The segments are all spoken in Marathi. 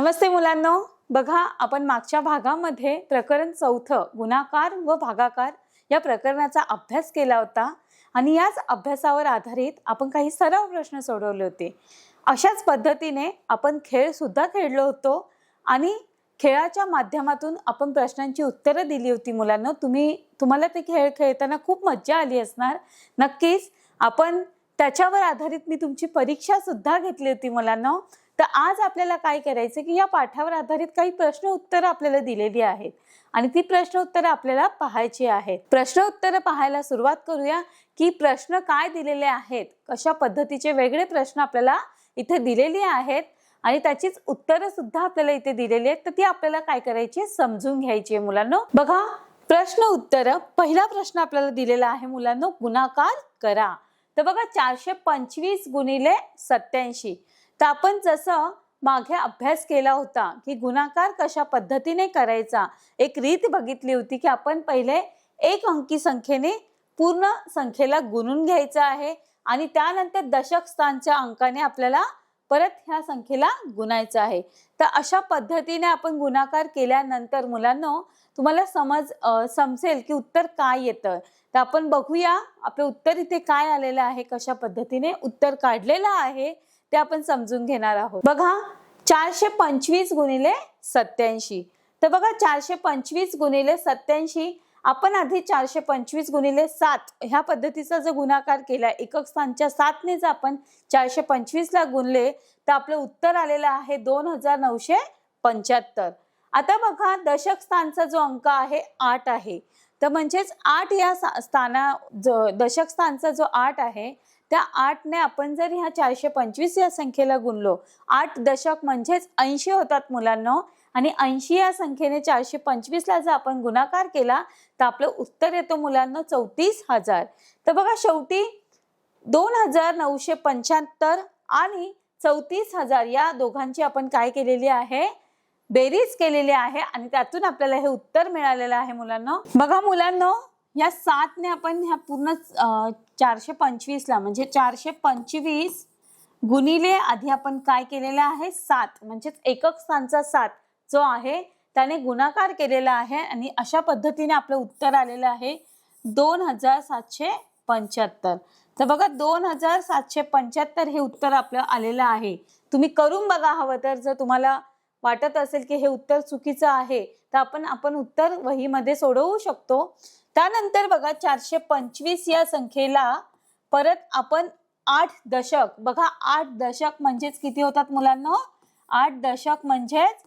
नमस्ते मुलांनो. बघा आपण मागच्या भागामध्ये प्रकरण चौथं गुणाकार व भागाकार या प्रकरणाचा अभ्यास केला होता. आणि याच अभ्यासावर आधारित आपण काही सराव प्रश्न सोडवले होते. अशाच पद्धतीने आपण खेळ सुद्धा खेळलो होतो. आणि खेळाच्या माध्यमातून आपण प्रश्नांची उत्तरं दिली होती मुलांना. तुम्ही तुम्हाला ते खेळ खेळताना खूप मज्जा आली असणार. नक्कीच आपण त्याच्यावर आधारित मी तुमची परीक्षा सुद्धा घेतली होती मुलांना. तर आज आपल्याला काय करायचं की या पाठावर आधारित काही प्रश्न उत्तरं आपल्याला दिलेली आहेत. आणि ती प्रश्न उत्तरं आपल्याला पाहायची आहेत. प्रश्न उत्तरं पाहायला सुरुवात करूया की प्रश्न काय दिलेले आहेत. कशा पद्धतीचे वेगळे प्रश्न आपल्याला इथे दिलेले आहेत. आणि त्याचीच उत्तरं सुद्धा आपल्याला इथे दिलेली आहेत. तर ती आपल्याला काय करायची समजून घ्यायची आहे मुलांना. बघा प्रश्न उत्तर पहिला प्रश्न आपल्याला दिलेला आहे मुलांनो गुणाकार करा. तर बघा चारशे पंचवीस गुणिले सत्याऐंशी तर आपण जसं मागे अभ्यास केला होता की गुणाकार कशा पद्धतीने करायचा एक रीत बघितली होती की आपण पहिले एक अंकी संख्येने पूर्ण संख्येला गुणून घ्यायचं आहे आणि त्यानंतर दशक स्थानच्या अंकाने आपल्याला परत ह्या संख्येला गुणायचं आहे. तर अशा पद्धतीने आपण गुणाकार केल्यानंतर मुलांना तुम्हाला समज समजेल की उत्तर काय येतं. तर आपण बघूया आपलं उत्तर इथे काय आलेलं आहे कशा पद्धतीने उत्तर काढलेलं आहे. ते आपण समजून घेणार आहोत. बघा चारशे पंचवीस गुणिले सत्याऐंशी तर बघा चारशे पंचवीस गुणिले सत्याऐंशी आपण आधी चारशे पंचवीस गुणिले सात ह्या पद्धतीचा जो गुणाकार केला एकक स्थानच्या सातने जर आपण चारशे पंचवीसला गुणले तर आपलं उत्तर आलेलं आहे दोन हजार नऊशे पंच्याहत्तर. आता बघा दशक स्थानचा जो अंक आहे आठ आहे. तर म्हणजेच आठ या स्थाना दशक स्थानचा जो आठ आहे त्या आठने आपण जर ह्या चारशे पंचवीस या संख्येला गुणलो आठ दशक म्हणजेच ऐंशी होतात मुलांना. आणि ऐंशी या संख्येने चारशे पंचवीसला जर आपण गुणाकार केला तर आपलं उत्तर येतो मुलांना चौतीस हजार. तर बघा शेवटी दोन हजार नऊशे पंच्याहत्तर आणि चौतीस हजार या दोघांची आपण काय केलेली आहे? बेरीज केलेली आहे आणि त्यातून आपल्याला हे उत्तर मिळालेलं आहे मुलांना. बघा मुलांना या सातने आपण ह्या पूर्ण चारशे पंचवीसला म्हणजे चारशे पंचवीस गुणिले आधी आपण काय केलेलं आहे? सात. म्हणजेच एकक स्थानचा सात जो आहे त्याने गुणाकार केलेला आहे आणि अशा पद्धतीने आपलं उत्तर आलेलं आहे दोन हजार सातशे पंच्याहत्तर. तर बघा दोन हजार सातशे पंच्याहत्तर हे उत्तर आपलं आलेलं आहे. तुम्ही करून बघा हवं तर. जर तुम्हाला वाटत असेल की हे उत्तर चुकीचं आहे तर आपण आपण उत्तर वहीमध्ये सोडवू शकतो. त्यानंतर बघा चारशे पंचवीस या संख्येला परत आपण आठ दशक बघा आठ दशक म्हणजेच किती होतात मुलांना? आठ दशक म्हणजेच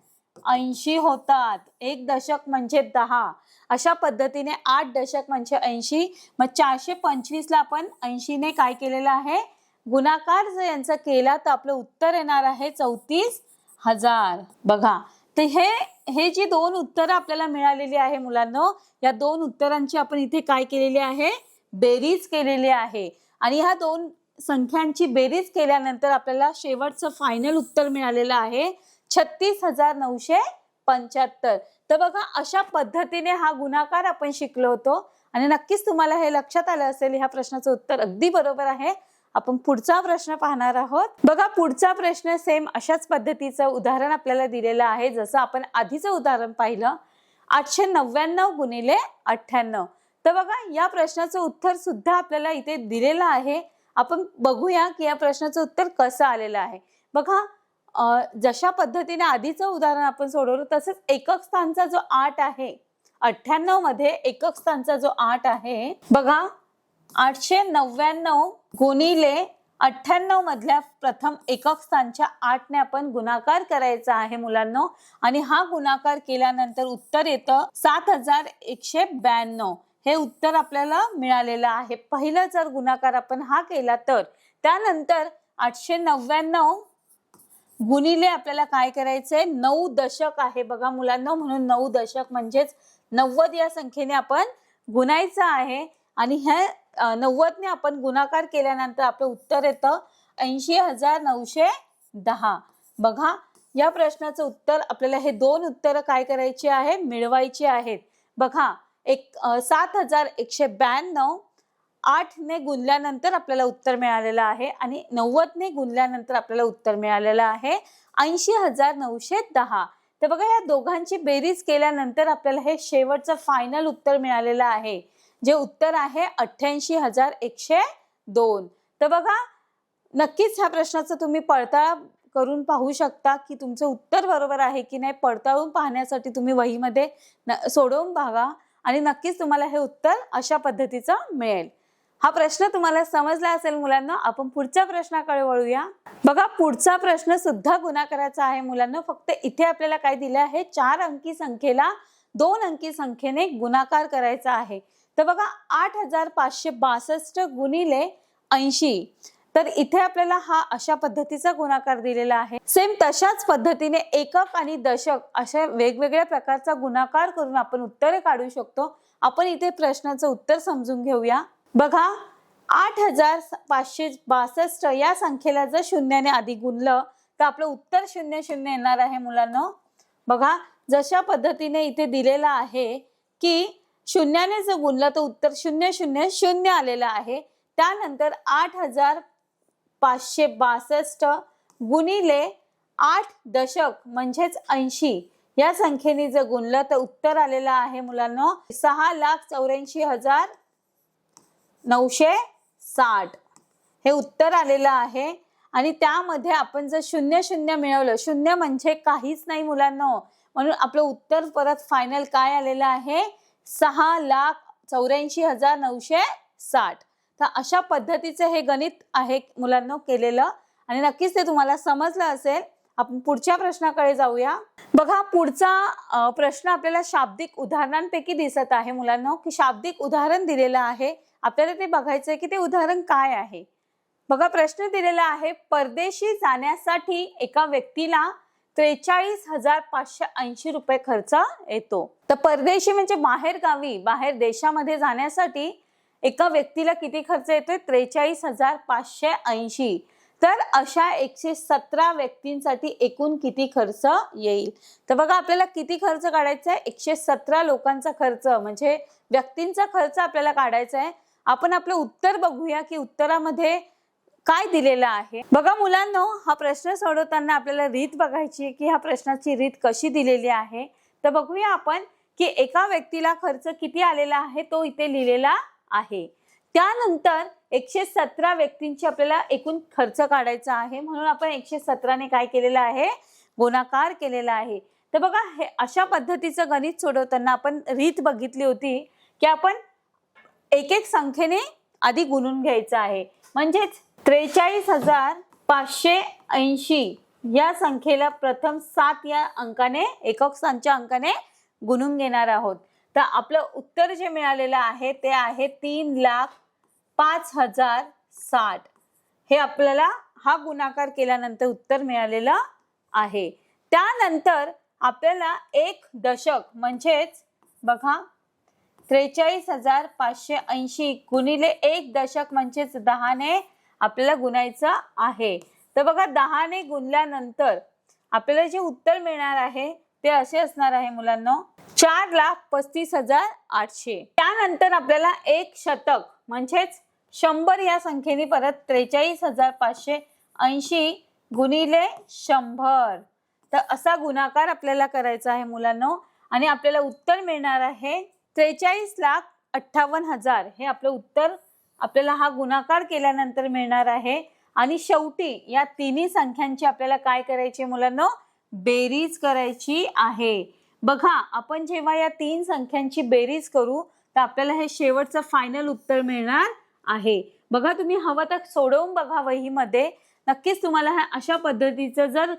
ऐंशी होतात. एक दशक म्हणजे दहा. अशा पद्धतीने आठ दशक म्हणजे ऐंशी. मग चारशे पंचवीसला आपण ऐंशीने काय केलेलं आहे? गुणाकार जर यांचा केला तर आपलं उत्तर येणार आहे चौतीस हजार. बघा तर हे हे जी दोन उत्तरं आपल्याला मिळालेली आहे मुलांना या दोन उत्तरांची आपण इथे काय केलेली आहे? बेरीज केलेली आहे. आणि ह्या दोन संख्यांची बेरीज केल्यानंतर आपल्याला शेवटचं फायनल उत्तर मिळालेलं आहे छत्तीस हजार नऊशे पंच्याहत्तर. तर बघा अशा पद्धतीने हा गुणाकार आपण शिकलो होतो. आणि नक्कीच तुम्हाला हे लक्षात आलं असेल ह्या प्रश्नाचं उत्तर अगदी बरोबर आहे. आपण पुढचा प्रश्न पाहणार आहोत. बघा पुढचा प्रश्न सेम अशाच पद्धतीचं उदाहरण आपल्याला दिलेलं आहे. जसं आपण आधीचं उदाहरण पाहिलं आठशे नव्याण्णव गुणिले अठ्ठ्याण्णव. तर बघा या प्रश्नाचं उत्तर सुद्धा आपल्याला इथे दिलेलं आहे. आपण बघूया की या प्रश्नाचं उत्तर कसं आलेलं आहे. बघा जशा पद्धतीने आधीचं उदाहरण आपण सोडवलं तसंच एकक स्थानचा जो आठ आहे अठ्ठ्याण्णवमध्ये एकक स्थानचा जो आठ आहे. बघा आठशे नव्याण्णव गुणिले अठ्ठ्याण्णव मधल्या प्रथम एकक स्थानच्या आठने आपण गुणाकार करायचा आहे मुलांना. आणि हा गुणाकार केल्यानंतर उत्तर येतं सात हजार एकशे ब्याण्णव. हे उत्तर आपल्याला मिळालेलं आहे. पहिला जर गुणाकार आपण हा केला तर त्यानंतर आठशे नव्याण्णव गुणिले आपल्याला काय करायचंय? नऊ दशक आहे बघा मुलांना. म्हणून नऊ दशक म्हणजेच नव्वद या संख्येने आपण गुणायचं आहे. आणि ह्या नव्वदने आपण गुणाकार केल्यानंतर आपलं उत्तर येतं ऐंशी हजार नऊशे दहा. बघा या प्रश्नाचं उत्तर आपल्याला हे दोन उत्तरं काय करायची आहे मिळवायची आहेत. बघा एक सात हजार एकशे ब्याण्णव आठने गुणल्यानंतर आपल्याला उत्तर मिळालेलं आहे आणि नव्वदने गुणल्यानंतर आपल्याला उत्तर मिळालेलं आहे ऐंशी हजार नऊशे दहा. तर बघा या दोघांची बेरीज केल्यानंतर आपल्याला हे शेवटचं फायनल उत्तर मिळालेलं आहे. जे उत्तर आहे अठ्ठ्याऐंशी हजार एकशे दोन. तर बघा नक्कीच ह्या प्रश्नाचं तुम्ही पडताळा करून पाहू शकता की तुमचं उत्तर बरोबर आहे की नाही पडताळून पाहण्यासाठी तुम्ही वहीमध्ये न- सोडवून बघा आणि नक्कीच तुम्हाला हे उत्तर अशा पद्धतीचं मिळेल. हा प्रश्न तुम्हाला समजला असेल मुलांना आपण पुढच्या प्रश्नाकडे वळूया. बघा पुढचा प्रश्न सुद्धा गुणाकाराचा आहे मुलांना. फक्त इथे आपल्याला काय दिलं आहे चार अंकी संख्येला दोन अंकी संख्येने गुणाकार करायचा आहे. तर बघा आठ हजार पाचशे बासष्ट गुणिले ऐंशी. तर इथे आपल्याला हा अशा पद्धतीचा गुणाकार दिलेला आहे. सेम तशाच पद्धतीने एकक आणि दशक अशा वेगवेगळ्या प्रकारचा गुणाकार करून आपण उत्तरे काढू शकतो. आपण इथे प्रश्नाचं उत्तर समजून घेऊया. बघा आठ हजार पाचशे बासष्ट या संख्येला जर शून्याने आधी गुणलं तर आपलं उत्तर शून्य शून्य येणार आहे मुलांना. बघा जशा पद्धतीने इथे दिलेलं आहे की शून्याने जर गुणलं तर उत्तर शून्य शून्य शून्य आलेलं आहे. त्यानंतर आठ हजार पाचशे बासष्ट गुणिले आठ दशक म्हणजेच ऐंशी या संख्येने जर गुणलं तर उत्तर आलेलं आहे मुलांना. सहा लाख चौऱ्याऐंशी हजार नऊशे साठ. हे उत्तर आलेलं आहे. आणि त्यामध्ये आपण जर शून्य शून्य मिळवलं शून्य म्हणजे काहीच नाही मुलांना. म्हणून आपलं उत्तर परत फायनल काय आलेलं आहे? सहा लाख चौऱ्याऐंशी हजार नऊशे साठ. तर अशा पद्धतीचं हे गणित आहे मुलांना केलेलं. आणि नक्कीच ते तुम्हाला समजलं असेल. आपण पुढच्या प्रश्नाकडे जाऊया. बघा पुढचा प्रश्न आपल्याला शाब्दिक उदाहरणांपैकी दिसत आहे मुलांना. की शाब्दिक उदाहरण दिलेलं आहे. आपल्याला ते बघायचं आहे की ते उदाहरण काय आहे? बघा प्रश्न दिलेला आहे परदेशी जाण्यासाठी एका व्यक्तीला त्रेचाळीस हजार पाचशे ऐंशी रुपये खर्च येतो. तर परदेशी म्हणजे बाहेर गावी बाहेर देशामध्ये जाण्यासाठी एका व्यक्तीला किती खर्च येतोय? त्रेचाळीस हजार पाचशे ऐंशी. तर अशा एकशे सतरा व्यक्तींसाठी एकूण किती खर्च येईल? तर बघा आपल्याला किती खर्च काढायचा आहे? एकशे सतरा लोकांचा खर्च म्हणजे व्यक्तींचा खर्च आपल्याला काढायचा आहे. आपण आपलं उत्तर बघूया की उत्तरामध्ये काय दिलेलं आहे? बघा मुलांनो हा प्रश्न सोडवताना आपल्याला रीत बघायची की ह्या प्रश्नाची रीत कशी दिलेली आहे? तर बघूया आपण की एका व्यक्तीला खर्च किती आलेला आहे तो इथे लिहिलेला आहे. त्यानंतर एकशे सतरा व्यक्तींची आपल्याला एकूण खर्च काढायचा आहे. म्हणून आपण एकशे सतराने काय केलेलं आहे? गुणाकार केलेला आहे. तर बघा हे अशा पद्धतीचं गणित सोडवताना आपण रीत बघितली होती की आपण एक एक संख्येने आधी गुणून घ्यायचं आहे. म्हणजेच त्रेचाळीस हजार पाचशे ऐंशी या संख्येला प्रथम सात या अंकाने एकक संच्या अंकाने गुणून घेणार आहोत. तर आपलं उत्तर जे मिळालेलं आहे ते आहे तीन लाख पाच हजार साठ. हे आपल्याला हा गुणाकार केल्यानंतर उत्तर मिळालेलं आहे. त्यानंतर आपल्याला एक दशक म्हणजेच बघा त्रेचाळीस हजार पाचशे ऐंशी गुणिले एक दशक म्हणजेच दहाने आपल्याला गुणायचं आहे. तर बघा दहाने गुणल्यानंतर आपल्याला जे उत्तर मिळणार आहे ते असे असणार आहे मुलांना. चार लाख पस्तीस हजार आठशे. त्यानंतर आपल्याला एक शतक म्हणजेच शंभर या संख्येने परत त्रेचाळीस हजार पाचशे ऐंशी गुणिले शंभर. तर असा गुणाकार आपल्याला करायचा आहे मुलांना. आणि आपल्याला उत्तर मिळणार आहे त्रेचाळीस लाख अठ्ठावन्न हजार. हे आपलं उत्तर आपल्याला हा गुणाकार केल्यानंतर मिळणार आहे. आणि शेवटी या तिन्ही संख्यांची आपल्याला काय करायची मुलांना? बेरीज करायची आहे. बघा आपण जेव्हा या तीन संख्यांची बेरीज करू तर आपल्याला हे शेवटचं फायनल उत्तर मिळणार आहे. बघा तुम्ही हवं तर सोडवून बघा वहीमध्ये. नक्कीच तुम्हाला ह्या अशा पद्धतीचं जर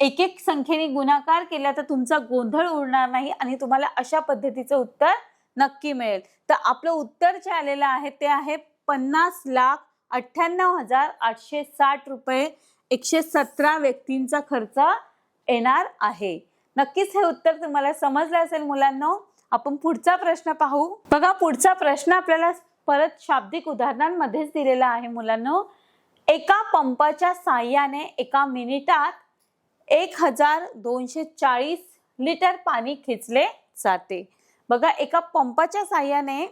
एक एक संख्येने गुणाकार केला तर तुमचा गोंधळ उडणार नाही आणि तुम्हाला अशा पद्धतीचं उत्तर नक्की मिळेल. तर आपलं उत्तर जे आलेलं आहे ते आहे पन्नास लाख अठ्ठ्याण्णव हजार आठशे साठ रुपये एकशे सतरा व्यक्तींचा खर्च येणार आहे. नक्कीच हे उत्तर तुम्हाला समजलं असेल मुलांना. आपण पुढचा प्रश्न पाहू. बघा पुढचा प्रश्न आपल्याला परत शाब्दिक उदाहरणांमध्येच दिलेला आहे मुलांना. एका पंपाच्या साह्याने एका मिनिटात एक हजार दोनशे चाळीस लिटर पाणी खेचले जाते. बघा एका पंपाच्या साह्याने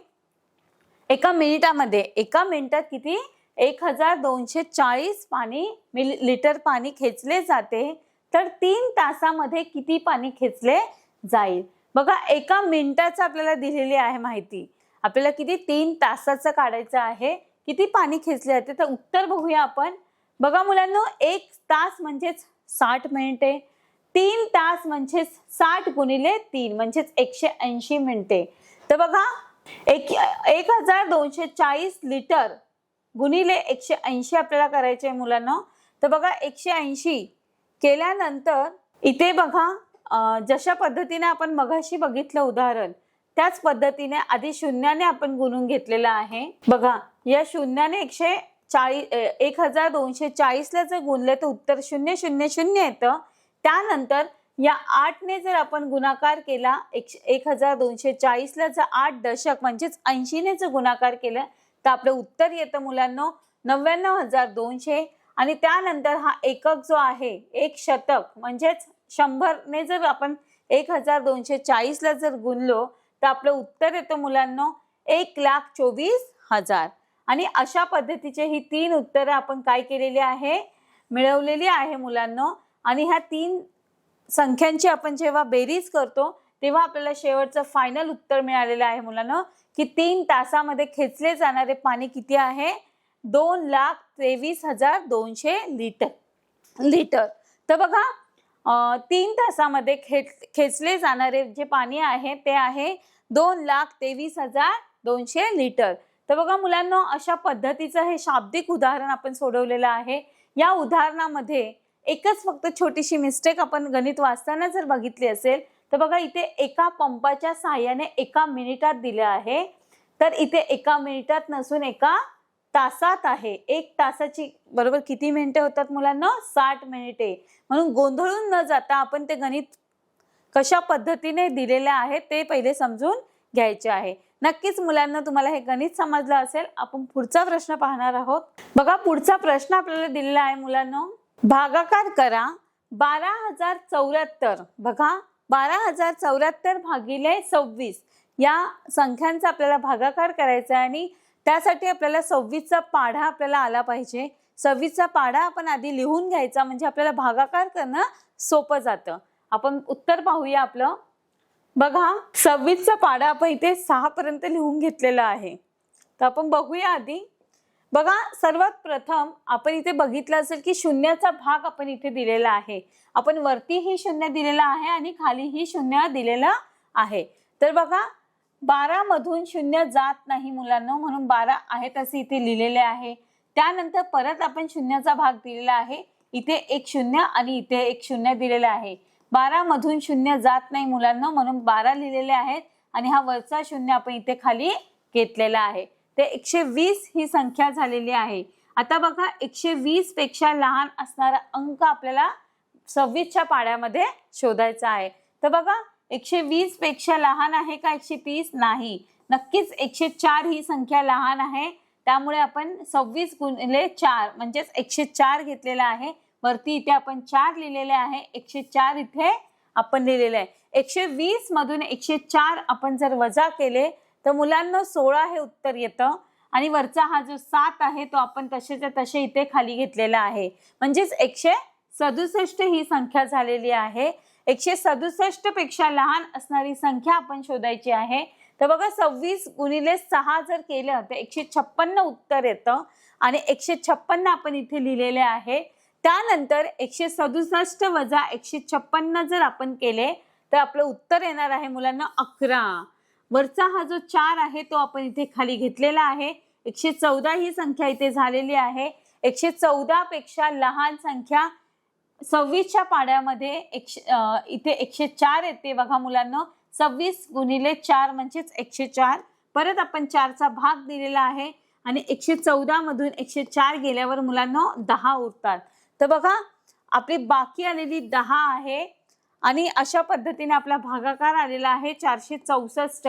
एका मिनिटामध्ये एका मिनिटात किती? एक हजार दोनशे चाळीस पाणी लिटर पाणी खेचले जाते. तर तीन तासामध्ये किती पाणी खेचले जाईल? बघा एका मिनिटाचं आपल्याला दिलेली आहे माहिती. आपल्याला किती? तीन तासाचं काढायचं आहे. किती पाणी खेचले जाते? तर उत्तर बघूया आपण. बघा मुलांना एक तास म्हणजेच साठ मिनिटे. तीन तास म्हणजेच साठ गुणिले तीन म्हणजेच एकशे ऐंशी मिनिटे. तर बघा एक एक हजार दोनशे चाळीस लिटर गुणिले एकशे ऐंशी आपल्याला करायचे आहे मुलांना. तर बघा एकशे ऐंशी केल्यानंतर इथे बघा जशा पद्धतीने आपण मगाशी बघितलं उदाहरण त्याच पद्धतीने आधी शून्याने आपण गुणून घेतलेलं आहे. बघा या शून्याने एकशे चाळीस एक हजार दोनशे चाळीसला जर गुणलं तर उत्तर शून्य शून्य शून्य येतं. त्यानंतर या आठने जर आपण गुणाकार केला एकशे एक हजार दोनशे चाळीसला जर आठ दशक म्हणजेच ऐंशीने जर गुणाकार केलं तर आपलं उत्तर येतं मुलांना नव्याण्णव हजार दोनशे. आणि त्यानंतर हा एकक जो आहे एक शतक म्हणजेच शंभरने जर आपण एक हजार दोनशे चाळीसला जर गुणलो तर आपलं उत्तर येतं मुलांना एक लाख चोवीस हजार. आणि अशा पद्धतीचे ही तीन उत्तरं आपण काय केलेली आहे मिळवलेली आहे मुलांना. आणि ह्या तीन संख्यांची आपण जेव्हा बेरीज करतो तेव्हा आपल्याला शेवटचं फायनल उत्तर मिळालेलं आहे मुलांना की तीन तासामध्ये खेचले जाणारे पाणी किती आहे? दोन लाख तेवीस हजार दोनशे लिटर. लिटर. तर बघा तीन तासामध्ये खेच खेचले जाणारे जे पाणी आहे ते आहे दोन लाख तेवीस हजार दोनशे लिटर. तर बघा मुलांना अशा पद्धतीचं हे शाब्दिक उदाहरण आपण सोडवलेलं आहे. या उदाहरणामध्ये एकच फक्त छोटीशी मिस्टेक आपण गणित वाचताना जर बघितली असेल तर बघा इथे एका पंपाच्या सहाय्याने एका मिनिटात दिलं आहे. तर इथे एका मिनिटात नसून एका तासात आहे. एक तासाची बरोबर किती मिनिटे होतात मुलांना? साठ मिनिटे. म्हणून गोंधळून न जाता आपण ते गणित कशा पद्धतीने दिलेले आहे ते पहिले समजून घ्यायचे आहे. नक्कीच मुलांना तुम्हाला हे गणित समजलं असेल. आपण पुढचा प्रश्न पाहणार आहोत. बघा पुढचा प्रश्न आपल्याला दिलेला आहे मुलांना. भागाकार करा बारा हजार चौऱ्याहत्तर. बघा बारा हजार चौऱ्याहत्तर भागिले सव्वीस. या संख्यांचा आपल्याला भागाकार करायचा आहे आणि त्यासाठी आपल्याला सव्वीसचा पाढा आपल्याला आला पाहिजे. सव्वीसचा पाढा आपण आधी लिहून घ्यायचा म्हणजे आपल्याला भागाकार करणं सोपं जातं. आपण उत्तर पाहूया आपलं. बघा सव्वीसचा पाढा आपण इथे सहापर्यंत लिहून घेतलेला आहे. तर आपण बघूया आधी. बघा सर्वात प्रथम आपण इथे बघितलं असेल की शून्याचा भाग आपण इथे दिलेला आहे. आपण वरती ही शून्य दिलेला आहे आणि खाली ही शून्य दिलेला आहे. तर बघा बारा मधून शून्य जात नाही मुलांना म्हणून बारा आहे तसे इथे लिहिलेले आहे. त्यानंतर परत आपण शून्याचा भाग दिलेला आहे. इथे एक शून्य आणि इथे एक शून्य दिलेला आहे. बारा मधून शून्य जात नाही मुलांना म्हणून बारा लिहिलेले आहेत आणि हा वरचा शून्य आपण इथे खाली घेतलेला आहे. ते एकशे वीस ही संख्या झालेली आहे. आता बघा एकशे वीसपेक्षा लहान असणारा अंक आपल्याला सव्वीसच्या पाड्यामध्ये शोधायचा आहे. तर बघा एकशे वीसपेक्षा लहान आहे का एकशे तीस? नाही. नक्कीच एकशे चार ही संख्या लहान आहे. त्यामुळे आपण सव्वीस गुणिले चार म्हणजेच एकशे चार घेतलेला आहे. वरती इथे आपण चार लिहिलेले आहे. एकशे चार इथे आपण लिहिलेले आहे. एकशे वीस मधून एकशे चार आपण जर वजा केले तर मुलांना सोळा हे उत्तर येतं. आणि वरचा हा जो सात आहे तो आपण तसेच्या तसे इथे खाली घेतलेला आहे. म्हणजेच एकशे सदुसष्ट ही संख्या झालेली आहे. एकशे सदुसष्टपेक्षा लहान असणारी संख्या आपण शोधायची आहे. तर बघा सव्वीस गुणिले सहा जर केलं तर एकशे छप्पन्न उत्तर येतं. आणि एकशे छप्पन्न आपण इथे लिहिलेले आहे. त्यानंतर एकशे सदुसष्ट वजा एकशे छप्पन्न जर आपण केले तर आपलं उत्तर येणार आहे मुलांना अकरा. वरचा हा जो चार आहे तो आपण इथे खाली घेतलेला आहे. एकशे चौदा ही संख्या इथे झालेली आहे. एकशे चौदा पेक्षा लहान संख्या सव्वीसच्या पाड्यामध्ये एकशे इथे एकशे चार येते. बघा मुलांना सव्वीस गुणिले चार म्हणजेच एकशे चार. परत आपण चारचा भाग दिलेला आहे आणि एकशे चौदा मधून एकशे चार गेल्यावर मुलांना दहा उरतात. तर बघा आपली बाकी आलेली दहा आहे. आणि अशा पद्धतीने आपला भागाकार आलेला आहे चारशे चौसष्ट.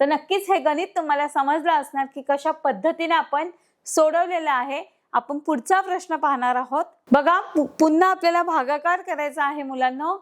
तर नक्कीच हे गणित तुम्हाला समजलं असणार की कशा पद्धतीने आपण सोडवलेलं आहे. आपण पुढचा प्रश्न पाहणार आहोत. बघा पु- पुन्हा आपल्याला भागाकार करायचा आहे मुलांना.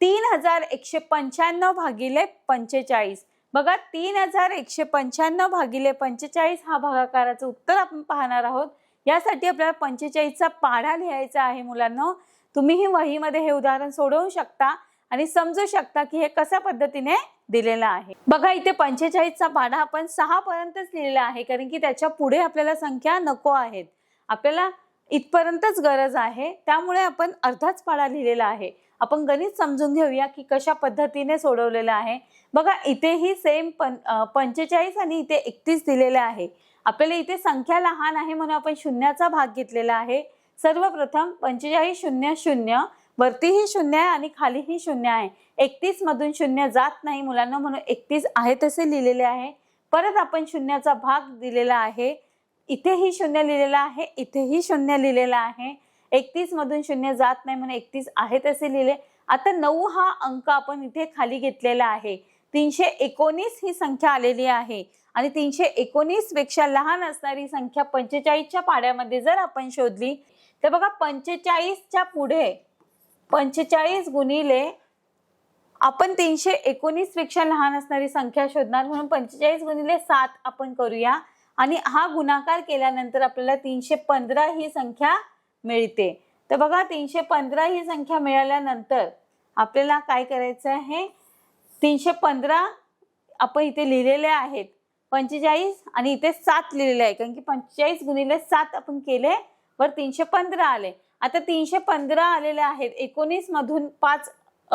तीन हजार एकशे पंच्याण्णव भागिले पंचेचाळीस. बघा तीन हजार एकशे पंच्याण्णव भागिले पंचेचाळीस हा भागाकाराचं उत्तर आपण पाहणार आहोत. यासाठी आपल्याला पंचेचाळीसचा पाढा लिहायचा आहे मुलांना. तुम्हीही वहीमध्ये हे उदाहरण सोडवू शकता. आणि समजू शकता की हे कशा पद्धतीने दिलेलं आहे. बघा इथे पंचेचाळीसचा पाढा आपण सहा पर्यंतच लिहिलेला आहे कारण की त्याच्या पुढे आपल्याला संख्या नको आहेत. आपल्याला इथपर्यंतच गरज आहे त्यामुळे आपण अर्धाच पाढा लिहिलेला आहे. आपण गणित समजून घेऊया की कशा पद्धतीने सोडवलेलं आहे. बघा इथेही सेम पं पंचेचाळीस आणि इथे एकतीस दिलेले आहे. आपल्याला इथे संख्या लहान आहे म्हणून आपण शून्याचा भाग घेतलेला आहे. सर्वप्रथम पंचेचाळीस शून्य शून्य वरतीही शून्य आहे आणि खालीही शून्य आहे. एकतीस मधून शून्य जात नाही. मुलांना म्हणून एकतीस आहे तसे लिहिलेले आहे. परत आपण शून्याचा भाग दिलेला आहे. इथेही शून्य लिहिलेला आहे. इथेही शून्य लिहिलेला आहे. एकतीस मधून शून्य जात नाही म्हणून एकतीस आहे तसे लिहिले. आता नऊ हा अंक आपण इथे खाली घेतलेला आहे. तीनशे एकोणीस ही संख्या आलेली आहे. आणि तीनशे एकोणीसपेक्षा लहान असणारी संख्या पंचेचाळीसच्या पाड्यामध्ये जर आपण शोधली तर बघा पंचेचाळीसच्या पुढे पंचेचाळीस गुणिले आपण तीनशे एकोणीसपेक्षा लहान असणारी संख्या शोधणार म्हणून पंचेचाळीस गुणिले सात आपण करूया. आणि हा गुणाकार केल्यानंतर आपल्याला तीनशे पंधरा ही संख्या मिळते. तर बघा तीनशे पंधरा ही संख्या मिळाल्यानंतर आपल्याला काय करायचं आहे? तीनशे पंधरा आपण इथे लिहिलेले आहेत. पंचेचाळीस आणि इथे सात लिहिलेले आहे. कारण की पंचेचाळीस गुणिले सात आपण केले वर तीनशे पंधरा आले. आता तीनशे पंधरा आलेले आहेत. एकोणीस मधून पाच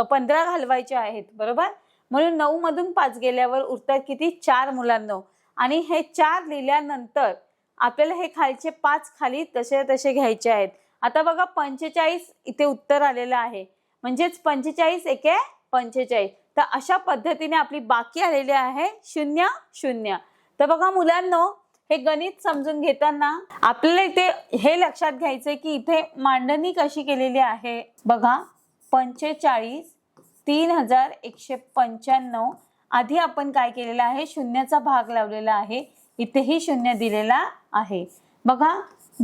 पंधरा घालवायचे आहेत. बरोबर? म्हणून नऊ मधून पाच गेल्यावर उरतात किती? चार मुलांना. आणि हे चार लिहिल्यानंतर आपल्याला हे खालचे पाच खाली तसे तसे घ्यायचे आहेत. आता बघा पंचेचाळीस इथे उत्तर आलेलं आहे. म्हणजेच पंचेचाळीस एके पंचेचाळीस. तर अशा पद्धतीने आपली बाकी आलेली आहे शून्य शून्य. तर बघा मुलांनो हे गणित समजून घेताना आपल्याला इथे हे लक्षात घ्यायचंय की इथे मांडणी कशी केलेली आहे? बघा पंचेचाळीस तीन हजार एकशे पंच्याण्णव. आधी आपण काय केलेलं आहे? शून्याचा भाग लावलेला आहे. इथेही शून्य दिलेला आहे. बघा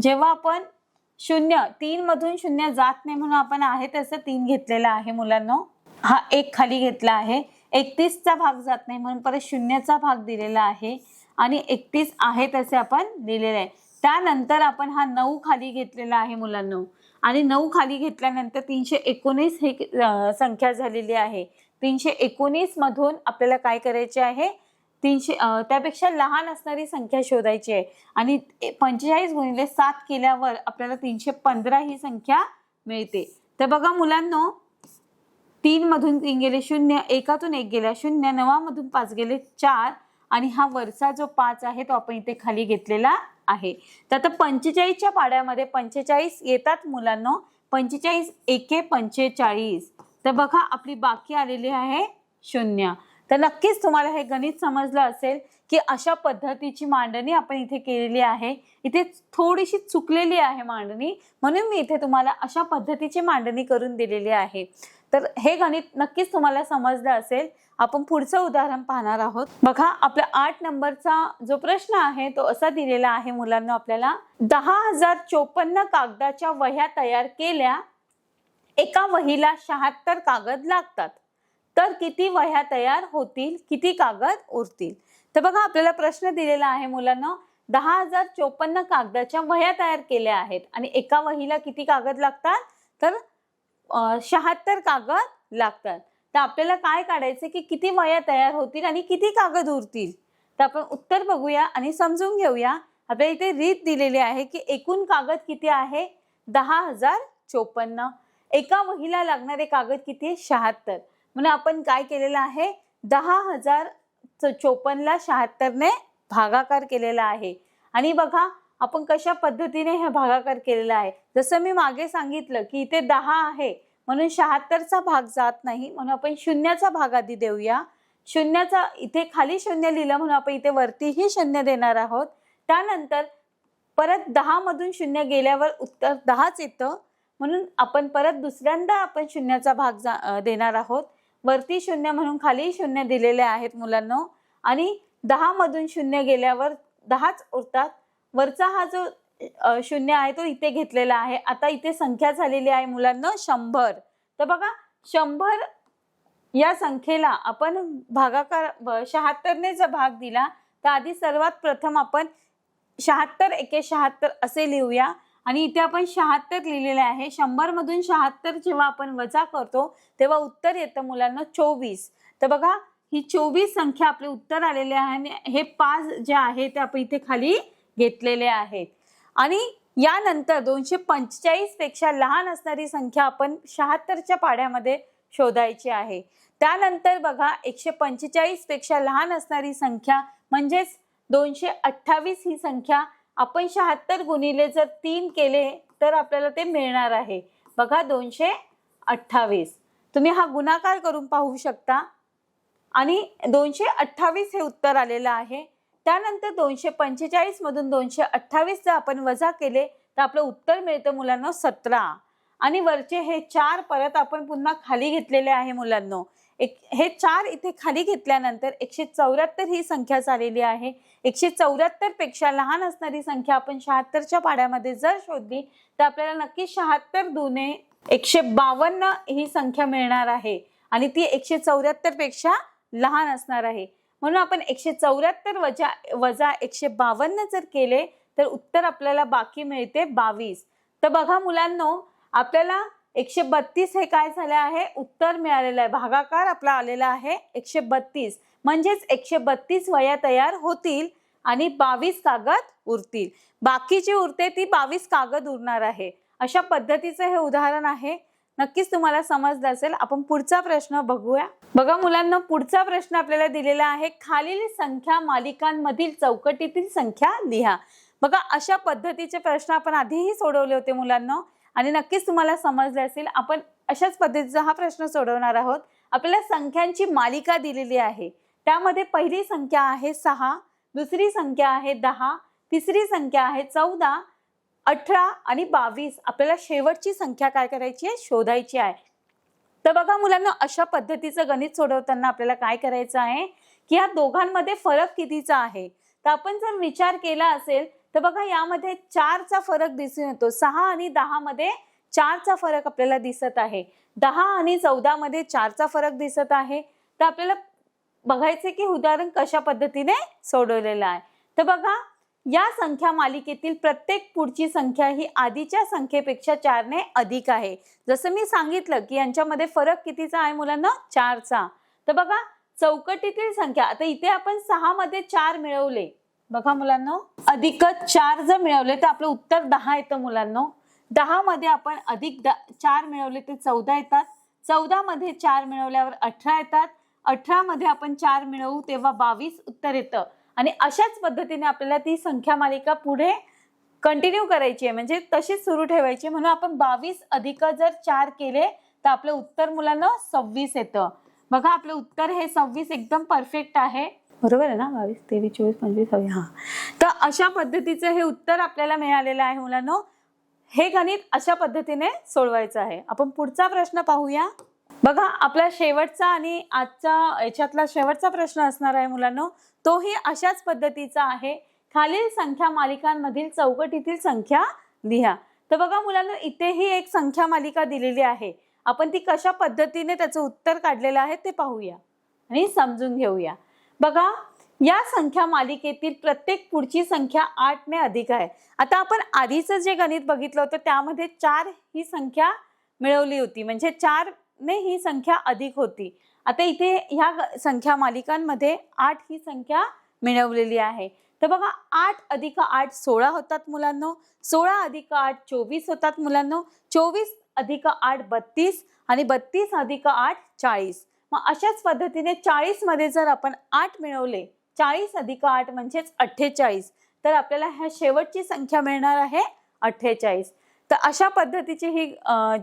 जेव्हा आपण शून्य तीन मधून शून्य जात नाही म्हणून आपण आहे तसं तीन घेतलेला आहे मुलांना. हा एक खाली घेतला आहे. एकतीसचा भाग जात नाही म्हणून परत शून्याचा भाग दिलेला आहे. आणि एकतीस आहे तसे आपण दिलेले आहे. त्यानंतर आपण हा नऊ खाली घेतलेला आहे मुलांना. आणि नऊ खाली घेतल्यानंतर तीनशे एकोणीस ही संख्या झालेली आहे. तीनशे एकोणीस मधून आपल्याला काय करायचे आहे? तीनशे त्यापेक्षा लहान असणारी संख्या शोधायची आहे. आणि पंचेचाळीस गुणिले सात केल्यावर आपल्याला तीनशे पंधरा ही संख्या मिळते. तर बघा मुलांनो तीन मधून तीन गेले शून्य एकातून एक गेल्या शून्य नवामधून पाच गेले चार आणि हा वरचा जो पाच आहे तो आपण इथे खाली घेतलेला आहे. तर आता पंचेचाळीसच्या पाड्यामध्ये पंचेचाळीस येतात मुलांना. पंचेचाळीस एके पंचेचाळीस. तर बघा आपली बाकी आलेली आहे शून्य. तर नक्कीच तुम्हाला हे गणित समजलं असेल. की अशा पद्धतीची मांडणी आपण इथे केलेली आहे. इथे थोडीशी चुकलेली आहे मांडणी. म्हणून मी इथे तुम्हाला अशा पद्धतीची मांडणी करून दिलेली आहे. तर हे गणित नक्कीच तुम्हाला समजलं असेल. आपण पुढचं उदाहरण पाहणार आहोत. बघा आपला आठ नंबरचा जो प्रश्न आहे तो असा दिलेला आहे मुलांना आपल्याला. दहा हजार चोपन्न कागदाच्या वह्या तयार केल्या. एका वहीला शहात्तर कागद लागतात. तर किती वह्या तयार होतील? किती कागद उरतील? तर बघा आपल्याला प्रश्न दिलेला आहे मुलांना दहा हजार चोपन्न कागदाच्या वह्या तयार केल्या आहेत आणि एका वहीला किती कागद लागतात? तर शहात्तर कागद लागतात. तर आपल्याला काय काढायचं की किती वह्या तयार होतील आणि किती कागद उरतील? तर आपण उत्तर बघूया आणि समजून घेऊया. आपल्याला इथे रीत दिलेली आहे की एकूण कागद किती आहे? दहा हजार चोपन्न. एका वहीला लागणारे कागद किती? आहे शहात्तर. म्हणून आपण काय केलेलं आहे? दहा हजार चोपन्नला शहात्तरने भागाकार केलेला आहे. आणि बघा आपण कशा पद्धतीने हे भागाकार केलेला आहे. जसं मी मागे सांगितलं की इथे दहा आहे म्हणून शहात्तरचा भाग जात नाही म्हणून आपण शून्याचा भाग आधी देऊया. शून्याचा इथे खाली शून्य लिहिलं म्हणून आपण इथे वरतीही शून्य देणार आहोत. त्यानंतर परत दहा मधून शून्य गेल्यावर उत्तर दहाच येतं. म्हणून आपण परत दुसऱ्यांदा आपण शून्याचा भाग जा देणार आहोत. वरती शून्य म्हणून खाली शून्य दिलेले आहेत मुलांना. आणि दहा मधून शून्य गेल्यावर दहाच उरतात. वरचा हा जो शून्य आहे तो इथे घेतलेला आहे. आता इथे संख्या झालेली आहे मुलांना शंभर. तर बघा शंभर या संख्येला आपण भागाकार शहात्तरने जर भाग दिला तर आधी सर्वात प्रथम आपण शहात्तर एके शहात्तर असे लिहूया. आणि इथे आपण शहात्तर लिहिलेले आहे. शंभर मधून शहात्तर जेव्हा आपण वजा करतो तेव्हा उत्तर येतं मुलांना चोवीस. तर बघा ही चोवीस संख्या आपले उत्तर आलेले आहे आणि हे पाच जे आहे ते आपण इथे खाली घेतलेले आहेत. आणि यानंतर दोनशे पंचेचाळीसपेक्षा लहान असणारी संख्या आपण शहात्तरच्या पाड्यामध्ये शोधायची आहे. त्यानंतर बघा एकशे पंचेचाळीसपेक्षा लहान असणारी संख्या म्हणजेच दोनशे अठ्ठावीस ही संख्या आपण शहात्तर गुणिले जर तीन केले तर आपल्याला ते मिळणार आहे. बघा दोनशे अठ्ठावीस. तुम्ही हा गुणाकार करून पाहू शकता. आणि दोनशे अठ्ठावीस हे उत्तर आलेलं आहे. त्यानंतर दोनशे पंचेचाळीस मधून दोनशे अठ्ठावीस जर आपण वजा केले तर आपलं उत्तर मिळतं मुलांना सतरा. आणि वरचे हे चार परत आपण पुन्हा खाली घेतलेले आहे मुलांना. एक हे चार इथे खाली घेतल्यानंतर एकशे चौऱ्याहत्तर ही संख्या झालेली आहे. एकशे चौऱ्याहत्तरपेक्षा लहान असणारी संख्या आपण शहात्तरच्या पाड्यामध्ये जर शोधली तर आपल्याला नक्की शहात्तर दुने एकशे बावन्न ही संख्या मिळणार आहे. आणि ती एकशे चौऱ्याहत्तरपेक्षा लहान असणार आहे. म्हणून आपण एकशे चौऱ्याहत्तर वजा वजा एकशे बावन्न जर केले तर उत्तर आपल्याला बाकी मिळते बावीस. तर बघा मुलांनो आपल्याला एकशे बत्तीस हे काय झाले आहे? उत्तर मिळालेलं आहे. भागाकार आपला आलेला आहे एकशे बत्तीस. म्हणजेच एकशे बत्तीस वया तयार होतील आणि बावीस कागद उरतील. बाकी जी उरते ती बावीस कागद उरणार आहे. अशा पद्धतीचं हे उदाहरण आहे. नक्कीच तुम्हाला समजलं असेल. आपण पुढचा प्रश्न बघूया. बघा मुलांना पुढचा प्रश्न आपल्याला दिलेला आहे. खालील संख्या मालिकांमधील चौकटीतील संख्या लिहा. बघा अशा पद्धतीचे प्रश्न आपण आधीही सोडवले होते मुलांना. आणि नक्कीच तुम्हाला समजले असेल आपण अशाच पद्धतीचा हा प्रश्न सोडवणार आहोत. आपल्याला संख्यांची मालिका दिलेली आहे. त्यामध्ये पहिली संख्या आहे सहा दुसरी संख्या आहे दहा तिसरी संख्या आहे चौदा अठरा आणि बावीस. आपल्याला शेवटची संख्या काय करायची आहे? शोधायची आहे. तर बघा मुलांना अशा पद्धतीचं गणित सोडवताना आपल्याला काय करायचं आहे? की या दोघांमध्ये फरक कितीचा आहे? तर आपण जर विचार केला असेल तर बघा यामध्ये चारचा फरक दिसून येतो. सहा आणि दहा मध्ये चारचा फरक आपल्याला दिसत आहे. दहा आणि चौदा मध्ये चारचा फरक दिसत आहे. तर आपल्याला बघायचे की उदाहरण कशा पद्धतीने सोडवलेलं आहे. तर बघा या संख्या मालिकेतील प्रत्येक पुढची संख्या ही आधीच्या संख्येपेक्षा चारने अधिक आहे. जसं मी सांगितलं की यांच्यामध्ये फरक कितीचा आहे मुलांना? चारचा. तर बघा चौकटीतील संख्या आता इथे आपण सहा मध्ये चार मिळवले. बघा मुलांना अधिकच चार जर मिळवले तर आपलं उत्तर दहा येतं मुलांना. दहा मध्ये आपण अधिक द- चार मिळवले तर चौदा येतात. चौदा मध्ये चार मिळवल्यावर अठरा येतात. अठरा मध्ये आपण चार मिळवू तेव्हा बावीस उत्तर येतं. आणि अशाच पद्धतीने आपल्याला ती संख्या मालिका पुढे कंटिन्यू करायची आहे. म्हणजे तशीच सुरू ठेवायची आहे. म्हणून आपण बावीस अधिक जर चार केले तर आपलं उत्तर मुलांना सव्वीस येतं. बघा आपलं उत्तर हे सव्वीस एकदम परफेक्ट आहे. बरोबर आहे ना? बावीस तेवीस चोवीस पंचवीस सव्वीस हा. तर अशा पद्धतीचं हे उत्तर आपल्याला मिळालेलं आहे मुलांना. हे गणित अशा पद्धतीने सोडवायचं आहे. आपण पुढचा प्रश्न पाहूया. बघा आपला शेवटचा आणि आजचा याच्यातला शेवटचा प्रश्न असणार आहे मुलांना. तोही अशाच पद्धतीचा आहे. खालील संख्या मालिकांमधील चौकटीतील संख्या लिहा. तर बघा मुलांना इथेही एक संख्या मालिका दिलेली आहे. आपण ती कशा पद्धतीने त्याचं उत्तर काढलेलं आहे ते पाहूया आणि समजून घेऊया. बघा या संख्या मालिकेतील प्रत्येक पुढची संख्या आठ ने अधिक आहे. आता आपण आधीचं जे गणित बघितलं होतं त्यामध्ये चार ही संख्या मिळवली होती. म्हणजे चार ने ही संख्या अधिक होती. आता इथे ह्या संख्या मालिकांमध्ये आठ ही संख्या मिळवलेली आहे. तर बघा आठ अधिक आठ सोळा होतात मुलांनो. सोळा अधिक आठ चोवीस होतात मुलांनो. चोवीस अधिक आठ बत्तीस आणि बत्तीस अधिक आठ चाळीस. मग अशाच पद्धतीने चाळीसमध्ये जर आपण आठ मिळवले चाळीस अधिक आठ म्हणजेच अठ्ठेचाळीस तर आपल्याला ह्या शेवटची संख्या मिळणार आहे अठ्ठेचाळीस. तर अशा पद्धतीची ही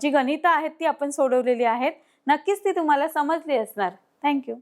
जी गणितं आहेत ती आपण सोडवलेली आहेत. नक्कीच ती तुम्हाला समजली असणार. थँक्यू.